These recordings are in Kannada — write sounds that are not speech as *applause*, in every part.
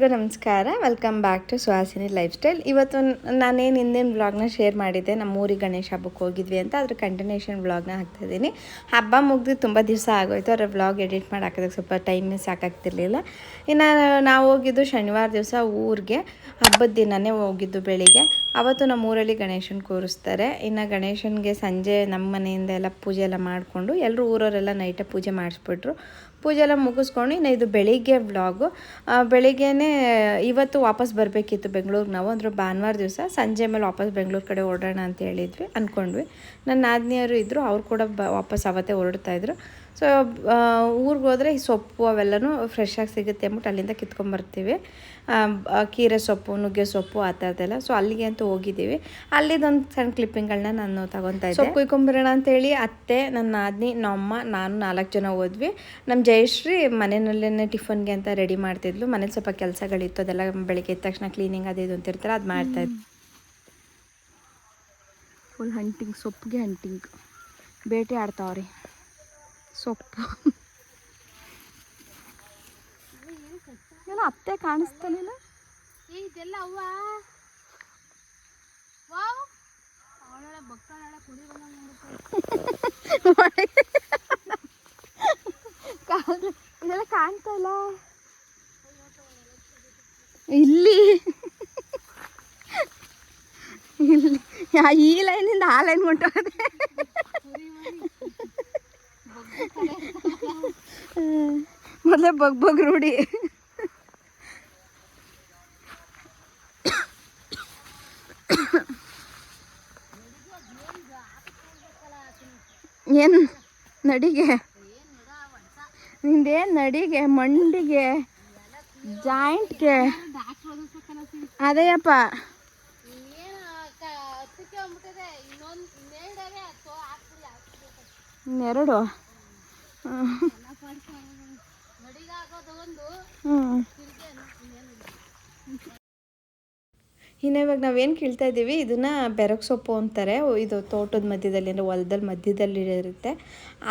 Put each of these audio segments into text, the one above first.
ಎಲ್ರಿಗೂ ನಮಸ್ಕಾರ. Welcome back to Suhasini lifestyle ಇವತ್ತು ನಾನೇನು ಹಿಂದಿನ ವ್ಲಾಗ್ನ ಶೇರ್ ಮಾಡಿದ್ದೆ, ನಮ್ಮ ಊರಿಗೆ ಗಣೇಶ ಹಬ್ಬಕ್ಕೆ ಹೋಗಿದ್ವಿ ಅಂತ. ಅದ್ರ ಕಂಟಿನ್ಯೂಷನ್ ವ್ಲಾಗ್ನ ಹಾಕ್ತಾಯಿದ್ದೀನಿ ಹಬ್ಬ ಮುಗಿದು ತುಂಬ ದಿವಸ ಆಗೋಯ್ತು. ಅವರ ವ್ಲಾಗ್ ಎಡಿಟ್ ಮಾಡಿ ಹಾಕೋದಕ್ಕೆ ಸ್ವಲ್ಪ ಟೈಮ್ ಸಾಕಾಗ್ತಿರ್ಲಿಲ್ಲ. ಇನ್ನು ನಾವು ಹೋಗಿದ್ದು ಶನಿವಾರ ದಿವಸ ಊರಿಗೆ. ಹಬ್ಬದ ದಿನವೇ ಹೋಗಿದ್ದು ಬೆಳಿಗ್ಗೆ. ಅವತ್ತು ನಮ್ಮ ಊರಲ್ಲಿ ಗಣೇಶನ ಕೂರಿಸ್ತಾರೆ. ಇನ್ನು ಗಣೇಶನಿಗೆ ಸಂಜೆ ನಮ್ಮ ಮನೆಯಿಂದ ಎಲ್ಲ ಪೂಜೆ ಎಲ್ಲ ಮಾಡಿಕೊಂಡು ಎಲ್ಲರೂ ಊರವರೆಲ್ಲ ನೈಟೇ ಪೂಜೆ ಮಾಡಿಸ್ಬಿಟ್ರು. ಪೂಜೆ ಎಲ್ಲ ಮುಗಿಸ್ಕೊಂಡು ಇನ್ನು ಇದು ಬೆಳಿಗ್ಗೆ ವ್ಲಾಗು ಬೆಳಿಗ್ಗೆನೇ ಇವತ್ತು ವಾಪಸ್ ಬರಬೇಕಿತ್ತು ಬೆಂಗಳೂರಿಗೆ ನಾವು. ಅಂದರೆ ಭಾನುವಾರ ದಿವಸ ಸಂಜೆ ಮೇಲೆ ವಾಪಸ್ ಬೆಂಗಳೂರು ಕಡೆ ಓಡೋಣ ಅಂತ ಹೇಳಿದ್ವಿ ಅಂದ್ಕೊಂಡ್ವಿ ನನ್ನ ನಾದಿನಿಯರು ಇದ್ದರು ಅವ್ರು ಕೂಡ ಬ ವಾಪಸ್ ಅವತ್ತೇ ಹೊರಡ್ತಾ ಇದ್ರು. ಸೊ ಊರಿಗೆ ಹೋದರೆ ಈ ಸೊಪ್ಪು ಅವೆಲ್ಲನೂ ಫ್ರೆಶ್ ಆಗಿ ಸಿಗುತ್ತೆ ಅಂದ್ಬಿಟ್ಟು ಅಲ್ಲಿಂದ ಕಿತ್ಕೊಂಬರ್ತೀವಿ. ಆ, ಕೀರೆ ಸೊಪ್ಪು ನುಗ್ಗೆ ಸೊಪ್ಪು ಆ ಥರದ್ದೆಲ್ಲ ಸೊ ಅಲ್ಲಿಗೆ ಅಂತೂ ಹೋಗಿದ್ದೀವಿ. ಅಲ್ಲಿದೊಂದು ಸಣ್ಣ ಕ್ಲಿಪ್ಪಿಂಗ್ಗಳನ್ನ ನಾನು ತಗೊತಾ ಇದ್ದೆ. ಸೊಪ್ಪು ಕುಯ್ಕೊಂಬರೋಣ ಅಂತೇಳಿ ಅತ್ತೆ ನನ್ನ ಆದ್ನಿ ನಮ್ಮಮ್ಮ ನಾನು ನಾಲ್ಕು ಜನ ಹೋದ್ವಿ. ನಮ್ಮ ಜಯಶ್ರೀ ಮನೆಯಲ್ಲೇ ಟಿಫನ್ಗೆ ಅಂತ ರೆಡಿ ಮಾಡ್ತಿದ್ಲು. ಮನೇಲಿ ಸ್ವಲ್ಪ ಕೆಲಸಗಳಿತ್ತು ಅದೆಲ್ಲ ಬೆಳಗ್ಗೆ ಎದ್ದ ತಕ್ಷಣ ಕ್ಲೀನಿಂಗ್ ಅದು ಇದು ಅಂತಿರ್ತಾರೆ ಅದು ಮಾಡ್ತಾ ಇದ್ದೆ ಫುಲ್ ಹಂಟಿಂಗ್ ಸೊಪ್ಪಿಗೆ ಹಂಟಿಂಗ್ ಬೇಟೆ ಆಡ್ತಾವ್ರಿ. ಸೊಪ್ಪು. ಏನೋ ಅತ್ತೆ ಕಾಣಿಸ್ತಾನೇನು? ಇದೆಲ್ಲ ಅವ್ವ. ವಾವ್. ಅವಳ ಬಕ್ಕಳ ಕುಡಿ ಕಾಲ್- ಇದೆಲ್ಲ ಕಾಣ್ತಾ ಇಲ್ಲ. ಇಲ್ಲಿ ಇಲ್ಲಿ ಯಾ- ಈ ಲೈನಿಂದ ಆ ಲೈನ್ ಹೊಂಟೋದೆ ಮೊದಲೇ ಬಗ್ ಬಗ್ ರೂಢಿ. ಏನು ನಡಿಗೆ? ನಿಂದೇನು ನಡಿಗೆ? ಮಂಡಿಗೆ? ಜಾಯಿಂಟ್ಗೆ? ಅದೇಯಪ್ಪ ಇನ್ನೆರಡು? ಹ್ಞೂ ಇನ್ನು ಇವಾಗ ನಾವೇನು ಕೇಳ್ತಾ ಇದ್ದೀವಿ ಇದನ್ನು ಬೆರಗ್ ಸೊಪ್ಪು ಅಂತಾರೆ. ಇದು ತೋಟದ ಮಧ್ಯದಲ್ಲಿ, ಅಂದರೆ ಹೊಲದಲ್ಲಿ ಮಧ್ಯದಲ್ಲಿ ಇರುತ್ತೆ.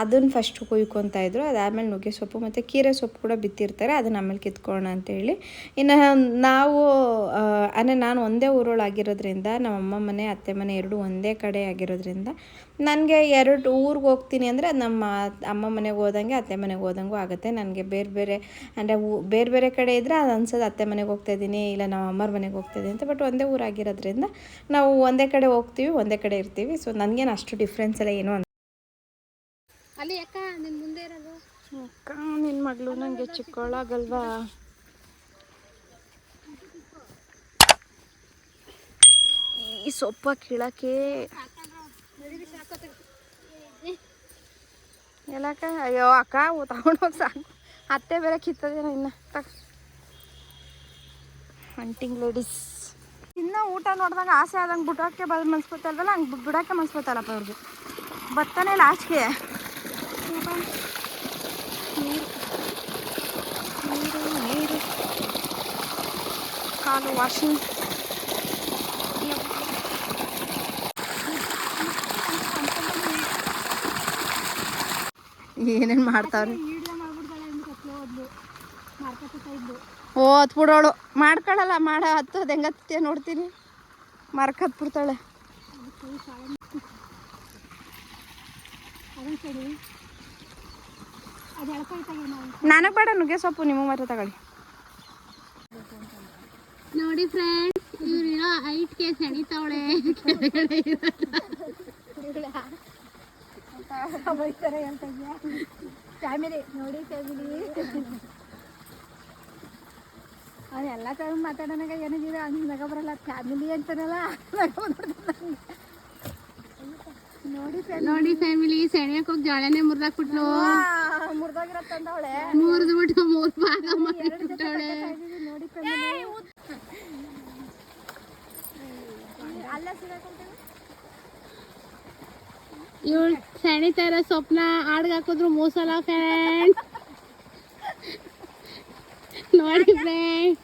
ಅದನ್ನು ಫಸ್ಟ್ ಕುಯ್ಕೊತಾ ಇದ್ರು. ಅದಾದಮೇಲೆ ನುಗ್ಗೆ ಸೊಪ್ಪು ಮತ್ತು ಕೀರೆ ಸೊಪ್ಪು ಕೂಡ ಬಿತ್ತಿರ್ತಾರೆ. ಅದನ್ನ ಆಮೇಲೆ ಕಿತ್ಕೊಳ್ಳೋಣ ಅಂತೇಳಿ ಇನ್ನು ನಾವು ಅಂದರೆ ನಾನು ಒಂದೇ ಊರೊಳಗಿರೋದ್ರಿಂದ ನಮ್ಮ ಅಮ್ಮ ಮನೆ, ಅತ್ತೆ ಮನೆ ಎರಡು ಒಂದೇ ಕಡೆ ಆಗಿರೋದ್ರಿಂದ, ನನಗೆ ಎರಡು ಊರಿಗೆ ಹೋಗ್ತೀನಿ ಅಂದರೆ ಅದು ನಮ್ಮ ಅಮ್ಮ ಮನೆಗೆ ಹೋದಂಗೆ, ಅತ್ತೆ ಮನೆಗೆ ಹೋದಂಗೂ ಆಗುತ್ತೆ. ನನಗೆ ಬೇರೆ ಬೇರೆ, ಅಂದರೆ ಬೇರೆ ಬೇರೆ ಕಡೆ ಇದ್ದರೆ ಅದು ಅನ್ಸೋದು ಅತ್ತೆ ಮನೆಗೆ ಹೋಗ್ತಾ ಇದ್ದೀನಿ ಇಲ್ಲ ನಮ್ಮ ಅಮ್ಮರ ಮನೆಗೆ ಹೋಗ್ತಾ ಇದ್ದೀನಿ ಅಂತ. ಬಟ್ ಊರಾಗಿರೋದ್ರಿಂದ ನಾವು ಒಂದೇ ಕಡೆ ಹೋಗ್ತೀವಿ ಒಂದೇ ಕಡೆ ಇರ್ತೀವಿ. ಸೊ ನನಗೇನು ಅಷ್ಟು ಡಿಫ್ರೆನ್ಸ್ ಎಲ್ಲ ಏನು ಅಂತ ಅಲ್ಲಿ ಅಕ್ಕ ನಿನ್ ಮುಂದೆ ಇರೋದು? ಅಕ್ಕ ನಿನ್ನ ಮಗಳು ನನಗೆ ಚಿಕ್ಕವಳಾಗಲ್ವಾ? ಈ ಸೊಪ್ಪ ಕೀಳಕ್ಕೆ. ಎಲ್ಲಕ್ಕ ಅಯ್ಯೋ ಅಕ್ಕ ತಗೊಂಡೋಗಿ ಸಾಕು. ಅತ್ತೆ ಬೇರೆ ಕಿತ್ತದೇನೋ ಇನ್ನ. ಹಂಟಿಂಗ್ ಲೇಡೀಸ್ ಇನ್ನು ಊಟ ನೋಡಿದಾಗ ಆಸೆ ಆದಂಗೆ ಬಿಡೋಕ್ಕೆ ಬಲ್ ಮನ್ಸ್ಕೊತಲ್ವಲ್ಲ ಹಂಗೆ ಬಿಡೋಕ್ಕೆ ಮನ್ಸ್ಕೊತಲ್ಲಪ್ಪ ಅವ್ರಿಗೆ ಬರ್ತಾನೆ ಲಾಸ್ಟ್ಗೆ ನೀರು ನೀರು ನೀರು ಕಾಲು ವಾಷಿಂಗ್ ಏನೇನು ಮಾಡ್ತಾವ್ರಿ? ಓ ಹತ್ ಬಿಡೋಳು. ಮಾಡ್ಕೊಳಲ್ಲ ಮಾಡ ಹತ್ತು ಅದು ಹೆಂಗತ್ತೆ ನೋಡ್ತೀನಿ. ಮರ್ಕತ್ ಹತ್ಬಿಡ್ತಾಳೆ. ನನಗೆ ಬೇಡ ನುಗ್ಗೆ ಸೊಪ್ಪು ನಿಮಗೆ ಮಾತ್ರ ತಗೊಳ್ಳಿ. ನೋಡಿ ಫ್ರೆಂಡ್ಸ್ ಇವ್ರಿರೋ ಕೆ ಸೆಣಿತಾವಳೆ ಕೆಳಗಡೆ ಫ್ಯಾಮಿಲಿ ನೋಡಿ ಫ್ಯಾಮಿಲಿ ಎಲ್ಲ ಟೈಮ್ ಮಾತಾಡೋನಾಗ ಏನಿದೆ ಹಂಗೆ ನಗ ಬರಲ್ಲ. ಫ್ಯಾಮಿಲಿ ಅಂತಾರಲ್ಲ ನೋಡಿ ನೋಡಿ ಫ್ಯಾಮಿಲಿ ಸೆಣ್ಯಕ್ ಹೋಗಿ ಜಾಳನೆ ಮುರ್ದಾಕ್ಬಿಟ್ಲು. ಮುರ್ದಾಗಿರತ್ತಂದವಳೆ ತಂದವಳೆ. ಮುರಿದು ಬಿಟ್ಟು ಮೂರ್ ಭಾಗ ಮಾಡಿಬಿಟ್ಟವಳೆ ನೋಡಿ ಅಲ್ಲೇ ಸಿಗಾಕೊಂತೀವಿ ಇವಳು ಸೆಣಿತಾ ಇರೋ ಸ್ವಪ್ನ ಆಡ್ಗೆ ಹಾಕಿದ್ರು ಮೂಸಲ್ಲ ಫ್ರೆಂಡ್ ನೋಡಿ ಫ್ರೆಂಡ್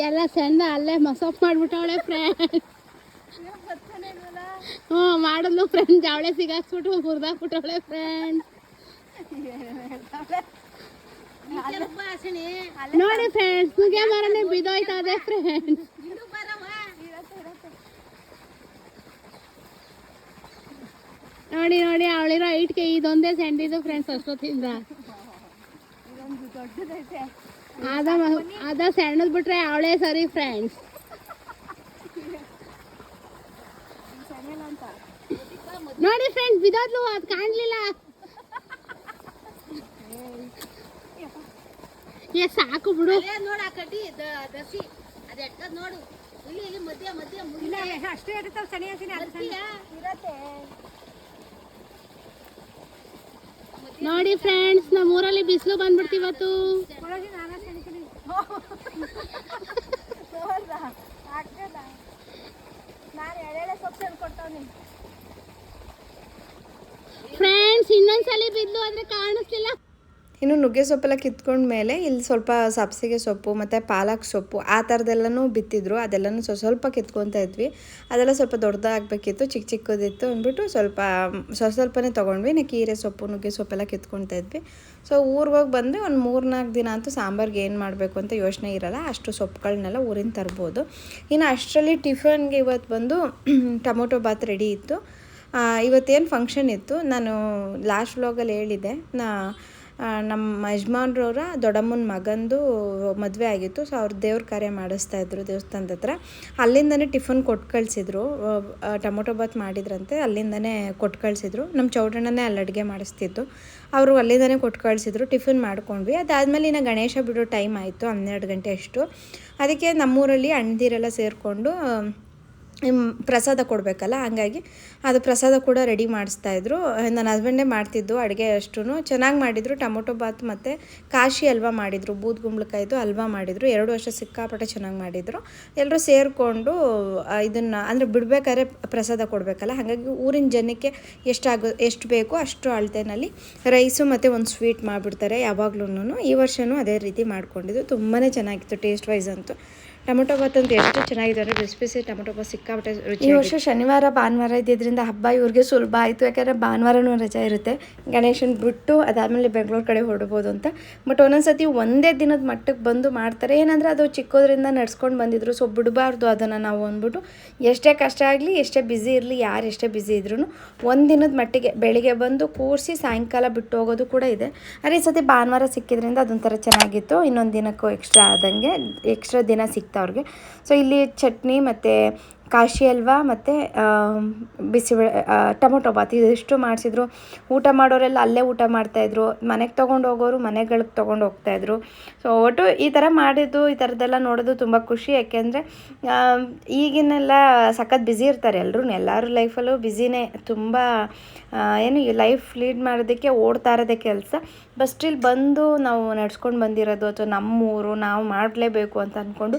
ಎಲ್ಲ ಸಣ್ಣ ಅಲ್ಲೇ ಮಸಪ್ ಮಾಡ್ಬಿಟ್ಟವಳೆ ಫ್ರೆಂಡ್ ಹ್ಞೂ ಮಾಡಿದ್ಲು ಫ್ರೆಂಡ್ ಜಾವಳೆ ಸಿಗಾಕ್ಸ್ಬಿಟ್ಟು ಹುರಿದಾಕ್ಬಿಟ್ಟವಳೆ ಫ್ರೆಂಡ್ ನೋಡಿ ಫ್ರೆಂಡ್ಸ್ ನುಗ್ಗೆ ಮರನೇ ಬಿದ್ದೋಯ್ತಾ ಅದೇ ಫ್ರೆಂಡ್ಸ್ ನೋಡಿ ನೋಡಿ ಅವಳಿರೋ ಐಟ್ಗೆ ಇದೊಂದೇ ಸೆಂಡಿದು ಫ್ರೆಂಡ್ಸ್ ಅಷ್ಟೊತ್ತಿಂದ. ಅದ ಮ- ಅದ ಸಣ್ಣದ್ ಬಿಟ್ರೆ ಅವಳೇ ಸರಿ ಫ್ರೆಂಡ್ಸ್ ನೋಡಿ ಫ್ರೆಂಡ್ಸ್ ಬಿದ್ದೋದ್ಲು ಅದ್ ಕಾಣ್ಲಿಲ್ಲ. ಏ ಸಾಕು ಬಿಡು. ಹೆಡಾಕಟಿ ದ ದಸಿ. ಅದು ಎಟ್ಟದ್ದು ನೋಡು. ಇಲ್ಲಿ ಇಲ್ಲಿ ಮಧ್ಯ ಮಧ್ಯ ಮುಗಿಲಾ ಅಷ್ಟೇ ಇರ್ತಾವ ಸನಿ ಹಸಿನಿ ನೋಡಿ ಫ್ರೆಂಡ್ಸ್ ನಮ್ಮ ಊರಲ್ಲಿ ಬಿಸಿಲು ಬಂದ್ಬಿಡ್ತು ಇವತ್ತು. ಫ್ರೆಂಡ್ಸ್ ಇನ್ನೊಂದ್ಸಲಿ ಬಿದ್ದು ಆದ್ರೆ ಕಾಣಿಸ್ಲಿಲ್ಲ. ಇನ್ನು ನುಗ್ಗೆ ಸೊಪ್ಪೆಲ್ಲ ಕಿತ್ಕೊಂಡ್ಮೇಲೆ ಇಲ್ಲಿ ಸ್ವಲ್ಪ ಸಬ್ಸಿಗೆ ಸೊಪ್ಪು ಮತ್ತು ಪಾಲಕ್ ಸೊಪ್ಪು ಆ ಥರದ್ದೆಲ್ಲನೂ ಬಿತ್ತಿದ್ರು. ಅದೆಲ್ಲನೂ ಸ್ವಲ್ಪ ಸ್ವಲ್ಪ ಕಿತ್ಕೊತಾ ಇದ್ವಿ. ಅದೆಲ್ಲ ಸ್ವಲ್ಪ ದೊಡ್ಡದಾಗಬೇಕಿತ್ತು, ಚಿಕ್ಕ ಚಿಕ್ಕದಿತ್ತು ಅಂದ್ಬಿಟ್ಟು ಸ್ವಲ್ಪ ಸ್ವಲ್ಪ ಸ್ವಲ್ಪನೇ ತೊಗೊಂಡ್ವಿ. ಇನ್ನು ಕೀರೆ ಸೊಪ್ಪು, ನುಗ್ಗೆ ಸೊಪ್ಪೆಲ್ಲ ಕಿತ್ಕೊತಾ ಇದ್ವಿ. ಸೊ ಊರಿಗೆ ಹೋಗಿ ಬಂದರೆ ಒಂದು ಮೂರು ನಾಲ್ಕು ದಿನ ಅಂತೂ ಸಾಂಬಾರ್ಗೆ ಏನು ಮಾಡಬೇಕು ಅಂತ ಯೋಚನೆ ಇರಲ್ಲ. ಅಷ್ಟು ಸೊಪ್ಪುಗಳನ್ನೆಲ್ಲ ಊರಿಂದ ತರ್ಬೋದು. ಇನ್ನು ಅಷ್ಟರಲ್ಲಿ ಟಿಫನ್ಗೆ ಇವತ್ತು ಬಂದು ಟೊಮೊಟೊ ಬಾತ್ ರೆಡಿ ಇತ್ತು. ಇವತ್ತೇನು ಫಂಕ್ಷನ್ ಇತ್ತು? ನಾನು ಲಾಸ್ಟ್ ವ್ಲಾಗಲ್ಲಿ ಹೇಳಿದೆ ನಾ ನಮ್ಮ ಯಜಮಾನ್ರವ್ರ ದೊಡ್ಡಮ್ಮನ ಮಗಂದು ಮದುವೆ ಆಗಿತ್ತು. ಸೊ ಅವ್ರು ದೇವ್ರ ಕಾರ್ಯ ಮಾಡಿಸ್ತಾ ಇದ್ರು ದೇವಸ್ಥಾನದ ಹತ್ರ. ಅಲ್ಲಿಂದನೇ ಟಿಫನ್ ಕೊಟ್ಟು ಕಳಿಸಿದ್ರು. ಟೊಮೊಟೊ ಬಾತ್ ಮಾಡಿದ್ರಂತೆ, ಅಲ್ಲಿಂದನೇ ಕೊಟ್ಟು ಕಳಿಸಿದ್ರು. ನಮ್ಮ ಚೌಡಣ್ಣನೇ ಅಲ್ಲಿ ಅಡುಗೆ ಮಾಡಿಸ್ತಿತ್ತು. ಅವರು ಅಲ್ಲಿಂದನೇ ಕೊಟ್ಟು ಕಳಿಸಿದ್ರು, ಟಿಫಿನ್ ಮಾಡ್ಕೊಂಡ್ವಿ. ಅದಾದಮೇಲೆ ಇನ್ನು ಗಣೇಶ ಬಿಡೋ ಟೈಮ್ ಆಯಿತು, ಹನ್ನೆರಡು ಗಂಟೆ ಅಷ್ಟು. ಅದಕ್ಕೆ ನಮ್ಮೂರಲ್ಲಿ ಅಣ್ಣದಿರೆಲ್ಲ ಸೇರಿಕೊಂಡು ಪ್ರಸಾದ ಕೊಡಬೇಕಲ್ಲ, ಹಂಗಾಗಿ ಅದು ಪ್ರಸಾದ ಕೂಡ ರೆಡಿ ಮಾಡಿಸ್ತಾಯಿದ್ರು ನನ್ನ ಹಸ್ಬೆಂಡೇ ಮಾಡ್ತಿದ್ದು ಅಡುಗೆ ಅಷ್ಟು ಚೆನ್ನಾಗಿ ಮಾಡಿದರು. ಟೊಮೊಟೊ ಬಾತ್ ಮತ್ತು ಕಾಶಿ ಹಲ್ವಾ ಮಾಡಿದರು. ಬೂದ್ ಗುಂಬಳಕಾಯ್ದು ಹಲ್ವಾ ಮಾಡಿದರು. ಎರಡು ವರ್ಷ ಸಿಕ್ಕಾಪಟ್ಟೆ ಚೆನ್ನಾಗಿ ಮಾಡಿದರು. ಎಲ್ಲರೂ ಸೇರಿಕೊಂಡು ಇದನ್ನು ಅಂದರೆ ಬಿಡಬೇಕಾದ್ರೆ ಪ್ರಸಾದ ಕೊಡಬೇಕಲ್ಲ. ಹಾಗಾಗಿ ಊರಿನ ಜನಕ್ಕೆ ಎಷ್ಟಾಗೋ ಎಷ್ಟು ಬೇಕೋ ಅಷ್ಟು ಅಳತೆನಲ್ಲಿ ರೈಸು ಮತ್ತು ಒಂದು ಸ್ವೀಟ್ ಮಾಡಿಬಿಡ್ತಾರೆ ಯಾವಾಗ್ಲೂ ಈ ವರ್ಷವೂ ಅದೇ ರೀತಿ ಮಾಡ್ಕೊಂಡಿದ್ದು. ತುಂಬಾ ಚೆನ್ನಾಗಿತ್ತು ಟೇಸ್ಟ್ ವೈಸ್ ಅಂತೂ. ಟೊಮೊಟೊ ಬಾತ್ ಅಂತ ಎಷ್ಟು ಚೆನ್ನಾಗಿದೆ ಅಂದರೆ ಬಿಸಿ ಟೊಮೊಟೊ ಬಾತ್ ಸಿಕ್ಕಾಬಿಟ್ಟೆ ರುಚಿ ಈ ವರ್ಷ ಶನಿವಾರ, ಭಾನುವಾರ ಇದ್ದಿದ್ದರಿಂದ ಹಬ್ಬ ಇವ್ರಿಗೆ ಸುಲಭ ಆಯಿತು. ಯಾಕಂದರೆ ಭಾನುವಾರನೂ ರಜೆ ಇರುತ್ತೆ. ಗಣೇಶನ ಬಿಟ್ಟು ಅದಾದಮೇಲೆ ಬೆಂಗಳೂರು ಕಡೆ ಹೊಡ್ಬೋದು ಅಂತ. ಬಟ್ ಒಂದೊಂದ್ಸತಿ ಒಂದೇ ದಿನದ ಮಟ್ಟಕ್ಕೆ ಬಂದು ಮಾಡ್ತಾರೆ. ಏನಂದರೆ ಅದು ಚಿಕ್ಕೋದ್ರಿಂದ ನಡ್ಸ್ಕೊಂಡು ಬಂದಿದ್ರು. ಸೊ ಬಿಡಬಾರ್ದು ಅದನ್ನು ನಾವು ಅಂದ್ಬಿಟ್ಟು ಎಷ್ಟೇ ಕಷ್ಟ ಆಗಲಿ, ಎಷ್ಟೇ ಬ್ಯುಸಿ ಇರಲಿ, ಯಾರು ಎಷ್ಟೇ ಬ್ಯುಸಿ ಇದ್ರೂ ಒಂದು ದಿನದ ಮಟ್ಟಿಗೆ ಬೆಳಿಗ್ಗೆ ಬಂದು ಕೂರಿಸಿ ಸಾಯಂಕಾಲ ಬಿಟ್ಟು ಹೋಗೋದು ಕೂಡ ಇದೆ. ಅದೇ ಈ ಸತಿ ಭಾನುವಾರ ಸಿಕ್ಕಿದ್ರಿಂದ ಅದೊಂಥರ ಚೆನ್ನಾಗಿತ್ತು. ಇನ್ನೊಂದು ದಿನಕ್ಕೂ ಎಕ್ಸ್ಟ್ರಾ ಆದಂಗೆ ಎಕ್ಸ್ಟ್ರಾ ದಿನ ಸಿಕ್ತು ಅವ್ರಿಗೆ ಸೊ ಇಲ್ಲಿ ಚಟ್ನಿ ಮತ್ತು ಕಾಶಿ ಅಲ್ವಾ, ಮತ್ತು ಬಿಸಿಬೇಳೆ ಟೊಮೊಟೊ ಬಾತ್ ಇದಿಷ್ಟು ಮಾಡಿಸಿದ್ರು. ಊಟ ಮಾಡೋರೆಲ್ಲ ಅಲ್ಲೇ ಊಟ ಮಾಡ್ತಾಯಿದ್ರು ಮನೆಗೆ ತೊಗೊಂಡು ಹೋಗೋರು ಮನೆಗಳಿಗೆ ತೊಗೊಂಡು ಹೋಗ್ತಾಯಿದ್ರು ಸೊ ಒಟ್ಟು ಈ ಥರ ಮಾಡಿದ್ದು, ಈ ಥರದ್ದೆಲ್ಲ ನೋಡೋದು ತುಂಬ ಖುಷಿ. ಯಾಕೆಂದರೆ ಈಗಿನೆಲ್ಲ ಸಖತ್ ಬ್ಯುಸಿ ಇರ್ತಾರೆ ಎಲ್ಲರೂ ಎಲ್ಲರ ಲೈಫಲ್ಲೂ ಬ್ಯುಸಿನೇ ತುಂಬ ಏನು ಲೈಫ್ ಲೀಡ್ ಮಾಡೋದಕ್ಕೆ, ಓಡ್ತಾ ಇರೋದೇ ಕೆಲಸ. ಬಟ್ ಸ್ಟಿಲ್ ಬಂದು ನಾವು ನಡ್ಸ್ಕೊಂಡು ಬಂದಿರೋದು ಅಥವಾ ನಮ್ಮೂರು, ನಾವು ಮಾಡಲೇಬೇಕು ಅಂತ ಅಂದ್ಕೊಂಡು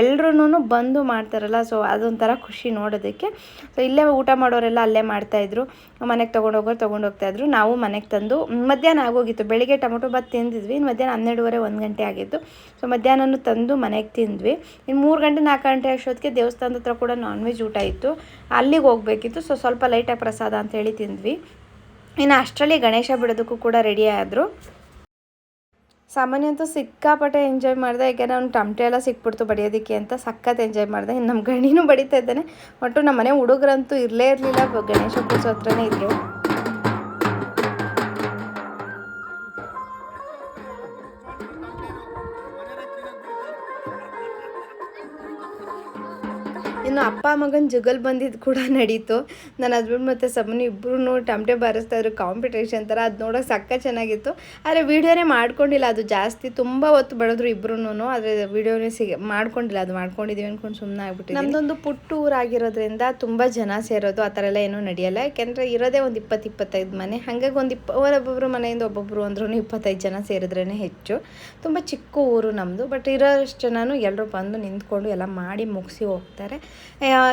ಎಲ್ರೂ ಬಂದು ಮಾಡ್ತಾರಲ್ಲ. ಸೊ ಅದೊಂಥರ ಖುಷಿ ನೋಡೋದಕ್ಕೆ. ಸೊ ಇಲ್ಲೇ ಊಟ ಮಾಡೋರೆಲ್ಲ ಅಲ್ಲೇ ಮಾಡ್ತಾಯಿದ್ರು ಮನೆಗೆ ತೊಗೊಂಡೋಗೋರು ತೊಗೊಂಡೋಗ್ತಾಯಿದ್ರು ನಾವು ಮನೆಗೆ ತಂದು, ಮಧ್ಯಾಹ್ನ ಆಗೋಗಿತ್ತು. ಬೆಳಿಗ್ಗೆ ಟೊಮೊಟೊ ಬಾತ್ ತಿಂದಿದ್ವಿ. ಇನ್ನು ಮಧ್ಯಾಹ್ನ ಹನ್ನೆರಡುವರೆ, ಒಂದು ಗಂಟೆ ಆಗಿತ್ತು. ಸೊ ಮಧ್ಯಾಹ್ನನೂ ತಂದು ಮನೆಗೆ ತಿಂದ್ವಿ. ಇನ್ನು ಮೂರು ಗಂಟೆ ನಾಲ್ಕು ಗಂಟೆ ಅಷ್ಟೊತ್ತಿಗೆ ದೇವಸ್ಥಾನದ ಹತ್ರ ಕೂಡ ನಾನ್ ವೆಜ್ ಊಟ ಇತ್ತು. ಅಲ್ಲಿಗೆ ಹೋಗಬೇಕಿತ್ತು. ಸೊ ಸ್ವಲ್ಪ ಲೈಟಾಗಿ ಪ್ರಸಾದ ಅಂತ ಹೇಳಿ ತಿಂದ್ವಿ. ಇನ್ನು ಅಷ್ಟರಲ್ಲಿ ಗಣೇಶ ಬಿಡೋದಕ್ಕೂ ಕೂಡ ರೆಡಿ ಆದರು. ಸಾಮಾನ್ಯ ಅಂತೂ ಸಿಕ್ಕಾಪಟ್ಟೆ ಎಂಜಾಯ್ ಮಾಡಿದೆ. ಯಾಕೆಂದರೆ ನಾನು ಟಮಟೆ ಎಲ್ಲ ಸಿಕ್ಬಿಡ್ತು ಬಡಿಯೋದಕ್ಕೆ ಅಂತ ಸಖತ್ ಎಂಜಾಯ್ ಮಾಡಿದೆ. ಇನ್ನು ನಮ್ಮ ಗಣಿನೂ ಬಡಿತಾ ಇದ್ದಾನೆ. ಒಟ್ಟು ನಮ್ಮ ಮನೆ ಹುಡುಗರಂತೂ ಇರಲೇ ಇರಲಿಲ್ಲ. ಗಣೇಶ ಕೂರ್ಸೋ ಹತ್ರನೇ ಇದ್ದರು ಇನ್ನು ಅಪ್ಪ ಮಗನ ಜುಗಲ್ ಬಂದಿದ್ದು ಕೂಡ ನಡೀತು. ನನ್ನ ಹಸ್ಬೆಂಡ್ ಮತ್ತು ಸಬನ್ ಇಬ್ಬರೂ ಟಮಟೆ ಬಾರಿಸ್ತಾ ಇದ್ರು ಕಾಂಪಿಟೇಷನ್ ಥರ ಅದು ನೋಡೋಕೆ ಸಕ್ಕ ಚೆನ್ನಾಗಿತ್ತು. ಆದರೆ ವೀಡಿಯೋನೇ ಮಾಡ್ಕೊಂಡಿಲ್ಲ. ಅದು ಜಾಸ್ತಿ ತುಂಬ ಹೊತ್ತು ಬೆಳೆದ್ರು ಇಬ್ಬರೂ ಆದರೆ ವೀಡಿಯೋನೇ ಸಿಗ ಮಾಡ್ಕೊಂಡಿಲ್ಲ. ಅದು ಮಾಡ್ಕೊಂಡಿದ್ದೀವಿ ಅಂದ್ಕೊಂಡು ಸುಮ್ಮನೆ ಆಗ್ಬಿಟ್ಟು ನಮ್ಮದೊಂದು ಪುಟ್ಟ ಊರಾಗಿರೋದ್ರಿಂದ ತುಂಬ ಜನ ಸೇರೋದು ಆ ಥರ ಎಲ್ಲ ಏನೂ ನಡೆಯಲ್ಲ. ಯಾಕೆಂದರೆ ಇರೋದೇ ಒಂದು ಇಪ್ಪತ್ತು ಇಪ್ಪತ್ತೈದು ಮನೆ. ಹಾಗಾಗಿ ಒಂದು ಇಪ್ಪ ಒಬ್ಬೊಬ್ಬರು ಮನೆಯಿಂದ ಒಬ್ಬೊಬ್ಬರು ಅಂದ್ರೂ ಇಪ್ಪತ್ತೈದು ಜನ ಸೇರಿದ್ರೇ ಹೆಚ್ಚು. ತುಂಬ ಚಿಕ್ಕ ಊರು ನಮ್ಮದು ಬಟ್ ಇರೋಷ್ಟು ಜನನು ಎಲ್ಲರೂ ಬಂದು ನಿಂತ್ಕೊಂಡು ಎಲ್ಲ ಮಾಡಿ ಮುಗಿಸಿ ಹೋಗ್ತಾರೆ.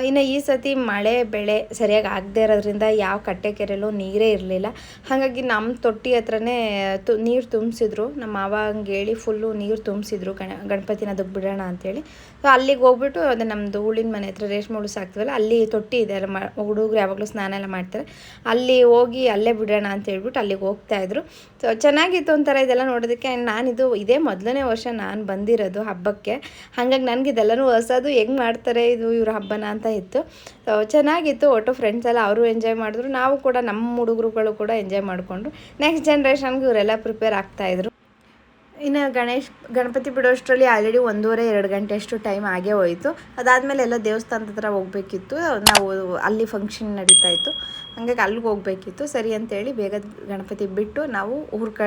ಇನ್ನು ಈ ಸತಿ ಮಳೆ, ಬೆಳೆ ಸರಿಯಾಗಿ ಆಗದೆ ಇರೋದ್ರಿಂದ ಯಾವ ಕಟ್ಟೆ ಕೆರೆಯಲ್ಲೂ ನೀರೇ ಇರಲಿಲ್ಲ. ಹಾಗಾಗಿ ನಮ್ಮ ತೊಟ್ಟಿ ಹತ್ರನೇ ತು, ನೀರು ತುಂಬಿಸಿದ್ರು. ನಮ್ಮ ಮಾವ ಹಂಗೆ ಹೇಳಿ ಫುಲ್ಲು ನೀರು ತುಂಬಿಸಿದ್ರು ಗಣ, ಗಣಪತಿನ ಬಿಡೋಣ ಅಂತೇಳಿ. ಸೊ, ಅಲ್ಲಿಗೆ ಹೋಗ್ಬಿಟ್ಟು ಅದು ನಮ್ಮದು ಹೂಳಿನ ಮನೆ ಹತ್ರ ರೇಷ್ಮೆ ಹುಳು ಸಾಕ್ತೀವಲ್ಲ, ಅಲ್ಲಿ ತೊಟ್ಟಿ ಇದೆ ಅಲ್ಲ ಹುಡುಗರು ಯಾವಾಗಲೂ ಸ್ನಾನ ಎಲ್ಲ ಮಾಡ್ತಾರೆ. ಅಲ್ಲಿ ಹೋಗಿ ಅಲ್ಲೇ ಬಿಡೋಣ ಅಂತ ಹೇಳ್ಬಿಟ್ಟು ಅಲ್ಲಿಗೆ ಹೋಗ್ತಾ ಇದ್ರು. ಸೊ, ಚೆನ್ನಾಗಿತ್ತು ಒಂಥರ ಇದೆಲ್ಲ ನೋಡೋದಕ್ಕೆ. ನಾನಿದು ಇದೇ ಮೊದಲನೇ ವರ್ಷ ನಾನು ಬಂದಿರೋದು ಹಬ್ಬಕ್ಕೆ. ಹಾಗಾಗಿ ನನಗೆ ಇದೆಲ್ಲನೂ ಹೊಸದು ಹೆಂಗೆ ಮಾಡ್ತಾರೆ, ಇದು ಇವ್ರ ಹಬ್ಬನ ಅಂತ ಇತ್ತು. ಚೆನ್ನಾಗಿತ್ತು. ಒಟ್ಟು ಫ್ರೆಂಡ್ಸ್ ಎಲ್ಲ ಅವರು ಎಂಜಾಯ್ ಮಾಡಿದ್ರು. ನಾವು ಕೂಡ ನಮ್ಮ ಹುಡುಗರುಗಳು ಕೂಡ ಎಂಜಾಯ್ ಮಾಡಿಕೊಂಡು ನೆಕ್ಸ್ಟ್ ಜನ್ರೇಷನ್ಗೆ ಇವರೆಲ್ಲ ಪ್ರಿಪೇರ್ ಆಗ್ತಾಯಿದ್ರು ಇನ್ನು ಗಣೇಶ್, ಗಣಪತಿ ಬಿಡೋಷ್ಟರಲ್ಲಿ ಆಲ್ರೆಡಿ ಒಂದೂವರೆ, ಎರಡು ಗಂಟೆ ಅಷ್ಟು ಟೈಮ್ ಆಗೇ ಹೋಯಿತು. ಅದಾದಮೇಲೆ ಎಲ್ಲ ದೇವಸ್ಥಾನದ ಹತ್ರ ಹೋಗಬೇಕಿತ್ತು. ನಾವು ಅಲ್ಲಿ ಫಂಕ್ಷನ್ ನಡೀತಾ ಇತ್ತು. ಹಂಗಾಗಿ ಅಲ್ಲಿಗೆ ಹೋಗ್ಬೇಕಿತ್ತು. ಸರಿ ಅಂತೇಳಿ ಬೇಗ ಗಣಪತಿ ಬಿಟ್ಟು ನಾವು ಊರ ಕ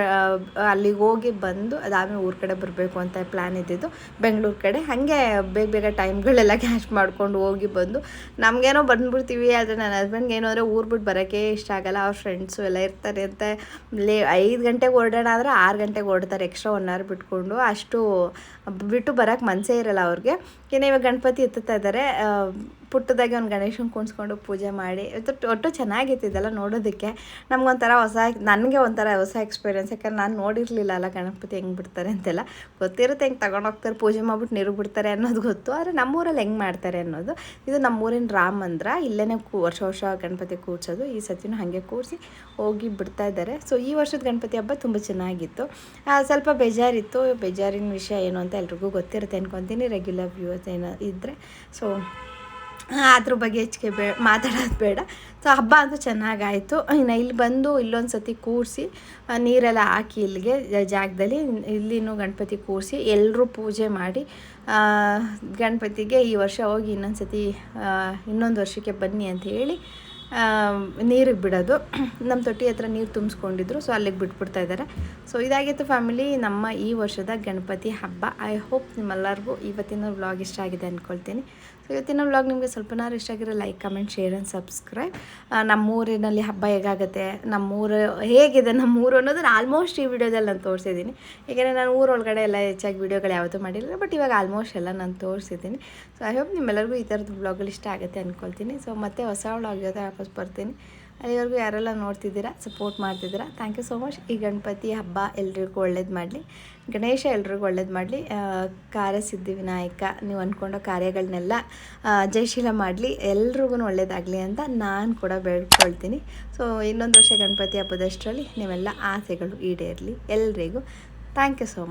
ಅಲ್ಲಿಗೆ ಹೋಗಿ ಬಂದು ಅದಾದಮೇಲೆ ಊರ ಕಡೆ ಬರಬೇಕು ಅಂತ ಪ್ಲ್ಯಾನ್ ಇದ್ದಿದ್ದು. ಬೆಂಗಳೂರು ಕಡೆ. ಹಾಗೆ ಬೇಗ ಬೇಗ ಟೈಮ್ಗಳೆಲ್ಲ ಕ್ಯಾಶ್ ಮಾಡ್ಕೊಂಡು ಹೋಗಿ ಬಂದು. ನಮಗೇನೋ ಬಂದುಬಿಡ್ತೀವಿ, ಆದರೆ ನನ್ನ ಹಸ್ಬೆಂಡ್ಗೆ ಏನೋ ಅಂದರೆ ಊರು ಬಿಟ್ಟು ಬರೋಕ್ಕೆ ಇಷ್ಟ ಆಗಲ್ಲ. ಅವ್ರ ಫ್ರೆಂಡ್ಸು ಎಲ್ಲ ಇರ್ತಾರೆ ಅಂತ. ಲೇ, ಐದು ಗಂಟೆಗೆ ಹೊರಡೋಣ ಆದರೆ ಆರು ಗಂಟೆಗೆ ಓಡ್ತಾರೆ ಎಕ್ಸ್ಟ್ರಾ ಒನ್ ಅವರ್ ಬಿಟ್ಕೊಂಡು ಅಷ್ಟು ಬಿಟ್ಟು ಬರೋಕ್ಕೆ ಮನಸ್ಸೇ ಇರಲ್ಲ ಅವ್ರಿಗೆ. ಏನೇ ಇವಾಗ ಗಣಪತಿ ಎತ್ತುತ್ತಾ ಇದ್ದಾರೆ. ಪುಟ್ಟದಾಗಿ ಒಂದು ಗಣೇಶನ ಕುಣಿಸ್ಕೊಂಡು ಪೂಜೆ ಮಾಡಿ. ಒಟ್ಟು ಒಟ್ಟು ಚೆನ್ನಾಗಿತ್ತು ಇದೆಲ್ಲ ನೋಡೋದಕ್ಕೆ ನಮಗೊಂಥರ ಹೊಸ, ನನಗೆ ಒಂಥರ ಹೊಸ ಎಕ್ಸ್ಪೀರಿಯೆನ್ಸ್ ಯಾಕಂದ್ರೆ ನಾನು ನೋಡಿರಲಿಲ್ಲ ಅಲ್ಲ ಗಣಪತಿ ಹೆಂಗೆ ಬಿಡ್ತಾರೆ ಅಂತೆಲ್ಲ. ಗೊತ್ತಿರುತ್ತೆ ಹೆಂಗೆ ತಗೊಂಡೋಗ್ತಾರೆ ಪೂಜೆ ಮಾಡ್ಬಿಟ್ಟು ನೀರು ಬಿಡ್ತಾರೆ ಅನ್ನೋದು ಗೊತ್ತು. ಆದರೆ ನಮ್ಮೂರಲ್ಲಿ ಹೆಂಗೆ ಮಾಡ್ತಾರೆ ಅನ್ನೋದು. ಇದು ನಮ್ಮೂರಿನ ರಾಮ ಮಂದಿರ. ಇಲ್ಲೇ ವರ್ಷ ವರ್ಷ ಗಣಪತಿ ಕೂರ್ಸೋದು. ಈ ಸತಿನೂ ಹಾಗೆ ಕೂರಿಸಿ ಹೋಗಿ ಬಿಡ್ತಾ ಇದ್ದಾರೆ. ಸೊ ಈ ವರ್ಷದ ಗಣಪತಿ ಹಬ್ಬ ತುಂಬ ಚೆನ್ನಾಗಿತ್ತು. ಸ್ವಲ್ಪ ಬೇಜಾರಿತ್ತು. ಬೇಜಾರಿನ ವಿಷಯ ಏನು ಅಂತ ಎಲ್ರಿಗೂ ಗೊತ್ತಿರುತ್ತೆ ಅನ್ಕೊತೀನಿ. ರೆಗ್ಯುಲರ್ ವ್ಯೂವರ್ಸ್ ಏನೋ ಇದ್ದರೆ ಸೊ ಅದ್ರ ಬಗ್ಗೆ ಹೆಚ್ಚಿಗೆ ಬೇ, ಮಾತಾಡೋದು ಬೇಡ. ಸೊ ಹಬ್ಬ ಅಂತೂ ಚೆನ್ನಾಗಾಯಿತು. ಇನ್ನು ಇಲ್ಲಿ ಬಂದು ಇಲ್ಲೊಂದು ಸತಿ ಕೂರಿಸಿ ನೀರೆಲ್ಲ ಹಾಕಿ ಇಲ್ಲಿಗೆ ಜಾಗದಲ್ಲಿ. ಇಲ್ಲಿನೂ ಗಣಪತಿ ಕೂರಿಸಿ ಎಲ್ಲರೂ ಪೂಜೆ ಮಾಡಿ ಗಣಪತಿಗೆ ಈ ವರ್ಷ ಹೋಗಿ ಇನ್ನೊಂದು ಸತಿ ಇನ್ನೊಂದು ವರ್ಷಕ್ಕೆ ಬನ್ನಿ ಅಂತ ಹೇಳಿ ನೀರಿಗೆ ಬಿಡೋದು. *clears throat* ನಮ್ಮ ತೊಟ್ಟಿ ಹತ್ರ ನೀರು ತುಂಬಿಸ್ಕೊಂಡಿದ್ರು ಸೊ ಅಲ್ಲಿಗೆ ಬಿಟ್ಬಿಡ್ತಾ ಇದ್ದಾರೆ ಸೊ ಇದಾಗಿತ್ತು ಫ್ಯಾಮಿಲಿ ನಮ್ಮ ಈ ವರ್ಷದ ಗಣಪತಿ ಹಬ್ಬ. ಐ ಹೋಪ್ ನಿಮ್ಮೆಲ್ಲರಿಗೂ ಇವತ್ತಿನ ವ್ಲಾಗ್ ಇಷ್ಟ ಆಗಿದೆ ಅಂದ್ಕೊಳ್ತೀನಿ ಸೊ ಇವತ್ತಿನ ವ್ಲಾಗ್ ನಿಮಗೆ ಸ್ವಲ್ಪನಾರು ಇಷ್ಟ ಆಗಿರೋ like comment share and subscribe ನಮ್ಮೂರಿನಲ್ಲಿ ಹಬ್ಬ ಹೇಗಾಗುತ್ತೆ? ನಮ್ಮೂರು ಹೇಗಿದೆ ನಮ್ಮೂರು ಅನ್ನೋದನ್ನು ಆಲ್ಮೋಸ್ಟ್ ಈ ವಿಡಿಯೋದಲ್ಲಿ ನಾನು ತೋರಿಸಿದ್ದೀನಿ. ಏಕೆಂದರೆ ನಾನು ಊರೊಳಗಡೆ ಎಲ್ಲ ಹೆಚ್ಚಾಗಿ ವೀಡಿಯೋಗಳು ಯಾವತ್ತೂ ಮಾಡಿಲ್ಲ ಬಟ್ ಇವಾಗ ಆಲ್ಮೋಸ್ಟ್ ಎಲ್ಲ ನಾನು ತೋರಿಸಿದ್ದೀನಿ. ಸೊ ಐ ಹೋಪ್ ನಿಮ್ಮೆಲ್ಲರಿಗೂ ಈ ಥರದ್ದು ವ್ಲಾಗಲ್ಲಿ ಇಷ್ಟ ಆಗುತ್ತೆ ಅಂದ್ಕೊಳ್ತೀನಿ ಸೊ ಮತ್ತೆ ಹೊಸ ವ್ಲಾಗ್ ಜೊತೆ ವಾಪಸ್ ಬರ್ತೀನಿ. ಅಲ್ಲಿವರೆಗೂ ಯಾರೆಲ್ಲ ನೋಡ್ತಿದ್ದೀರಾ ಸಪೋರ್ಟ್ ಮಾಡ್ತಿದ್ದೀರಾ ಥ್ಯಾಂಕ್ ಯು ಸೋ ಮಚ್ ಈ ಗಣಪತಿ ಹಬ್ಬ ಎಲ್ರಿಗೂ ಒಳ್ಳೇದು ಮಾಡಲಿ. ಗಣೇಶ ಎಲ್ರಿಗೂ ಒಳ್ಳೇದು ಮಾಡಲಿ. ಕಾರ್ಯಸಿದ್ಧಿ ವಿನಾಯಕ, ನೀವು ಅಂದ್ಕೊಂಡೋ ಕಾರ್ಯಗಳನ್ನೆಲ್ಲ ಜಯಶೀಲ ಮಾಡಲಿ. ಎಲ್ರಿಗೂ ಒಳ್ಳೇದಾಗಲಿ ಅಂತ ನಾನು ಕೂಡ ಬೇಡ್ಕೊಳ್ತೀನಿ. ಸೊ ಇನ್ನೊಂದು ವರ್ಷ ಗಣಪತಿ ಹಬ್ಬದಷ್ಟರಲ್ಲಿ ನೀವೆಲ್ಲ ಆಸೆಗಳು ಈಡೇರಲಿ ಎಲ್ರಿಗೂ. Thank you so much